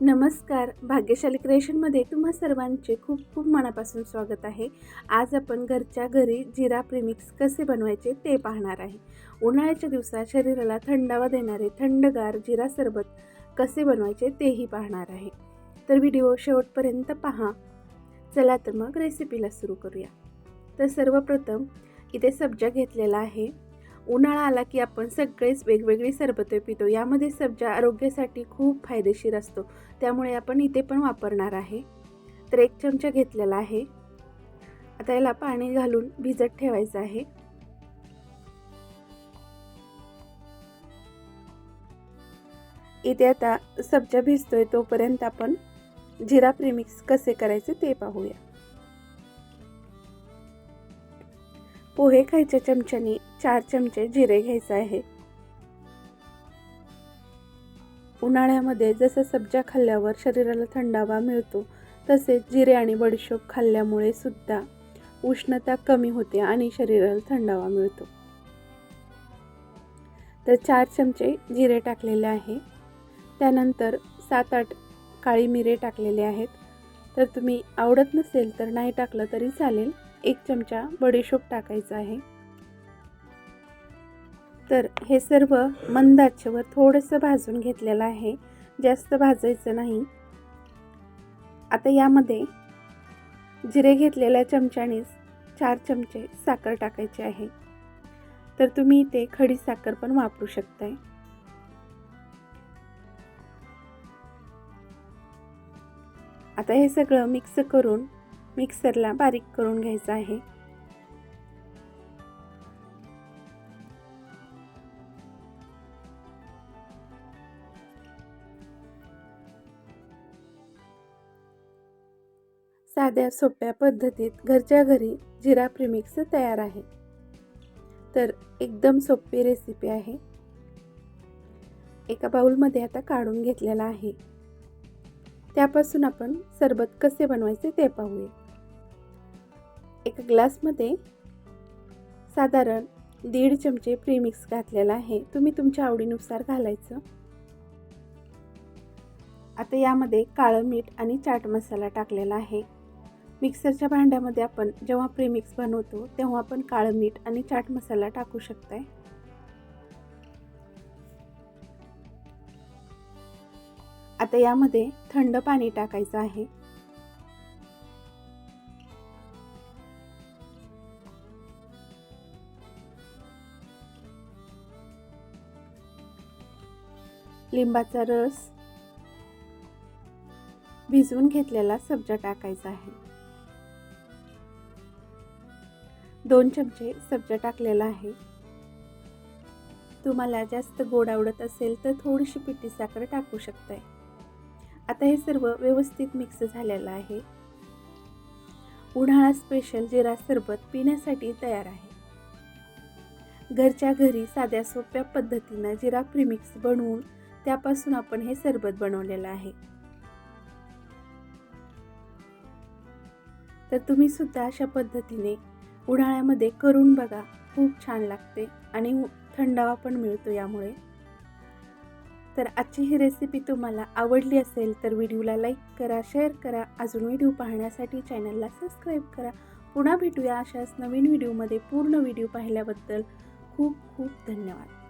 नमस्कार. भाग्यशाली क्रिएशनमध्ये तुम्हा सर्वांचे खूप खूप मनापासून स्वागत आहे. आज आपण घरच्या घरी जिरा प्रिमिक्स कसे बनवायचे ते पाहणार आहे. उन्हाळ्याच्या दिवसात शरीराला थंडावा देणारे थंडगार जिरा सरबत कसे बनवायचे तेही पाहणार आहे. तर व्हिडिओ शेवटपर्यंत पहा. चला तर मग रेसिपीला सुरू करूया. तर सर्वप्रथम इथे सब्जा घेतलेला आहे. उन्हाळा आला की आपण सगळेच वेगवेगळी सरबते पितो. यामध्ये सब्जा आरोग्यासाठी खूप फायदेशीर असतो. त्यामुळे आपण इथे पण वापरणार आहे. तर एक चमचा घेतलेला आहे. आता याला पाणी घालून भिजत ठेवायचं आहे. इथे आता सब्जा भिजतोय तोपर्यंत आपण जिरा प्रिमिक्स कसे करायचे ते पाहूया. पोहे खायच्या चमच्यानी चार चमचे जिरे घ्यायचे आहे. उन्हाळ्यामध्ये जसं सब्जा खाल्ल्यावर शरीराला थंडावा मिळतो तसेच जिरे आणि बडीशोप खाल्ल्यामुळे सुद्धा उष्णता कमी होते आणि शरीराला थंडावा मिळतो. तर चार चमचे जिरे टाकलेले आहे. त्यानंतर सात आठ काळी मिरे टाकलेले आहेत. तर तुम्ही आवडत नसेल तर नाही टाकलं तरी चालेल. एक चमचा बडीशोप टाकायचा आहे. तर हे सर्व मंद आचेवर थोडंसं भाजून घेतलेलं आहे. जास्त भाजायचं नाही. आता यामध्ये जिरे घेतलेल्या चमच्यानेच चार चमचे साखर टाकायचे आहे. तर तुम्ही इथे खडी साखर पण वापरू शकताय. आता हे सगळं मिक्स करून मिक्सरला बारीक करून घ्यायचं आहे. साध्या सोप्या पद्धतीत घरच्या घरी जिरा प्रीमिक्स तयार आहे. तर एकदम सोपी रेसिपी आहे. एका बाउलमध्ये आता काढून घेतलेला आहे. त्यापासून आपण सरबत कसे बनवायचे ते पाहूया. एका ग्लासमध्ये साधारण दीड चमचे प्रीमिक्स घातलेला आहे. तुम्ही तुमच्या आवडीनुसार घालायचं. आता यामध्ये काळं मीठ आणि चाट मसाला टाकलेला आहे. मिक्सरच्या भांड्यामध्ये आपण जेव्हा प्रीमिक्स बनवतो तेव्हा आपण काळं मीठ आणि चाट मसाला टाकू शकताय. आता यामध्ये थंड पाणी टाकायचं आहे. लिंबाचा रस भिजवून घेतलेला सब्जा टाकायचा आहे. दोन चमचे सब्जा टाकलेला आहे. तुम्हाला जास्त गोड आवडत असेल तर थोडीशी पिठी साखर टाकू शकताय. आता हे सर्व व्यवस्थित मिक्स झालेलं आहे. उन्हाळा स्पेशल जिरा सरबत पिण्यासाठी तयार आहे. घरच्या घरी साध्या सोप्या पद्धतीनं जिरा प्रिमिक्स बनवून त्यापासून आपण हे सरबत बनवलेलं आहे. तर तुम्ही सुद्धा अशा पद्धतीने उन्हाळ्यामध्ये करून बघा खूप छान लागते आणि थंडावा पण मिळतो यामुळे. तर आजची ही रेसिपी तुम्हाला आवडली असेल तर व्हिडिओला लाईक करा शेअर करा अजून व्हिडिओ पाहण्यासाठी चॅनलला सबस्क्राईब करा. पुन्हा भेटूया अशाच नवीन व्हिडिओमध्ये पूर्ण व्हिडिओ पाहिल्याबद्दल खूप खूप धन्यवाद.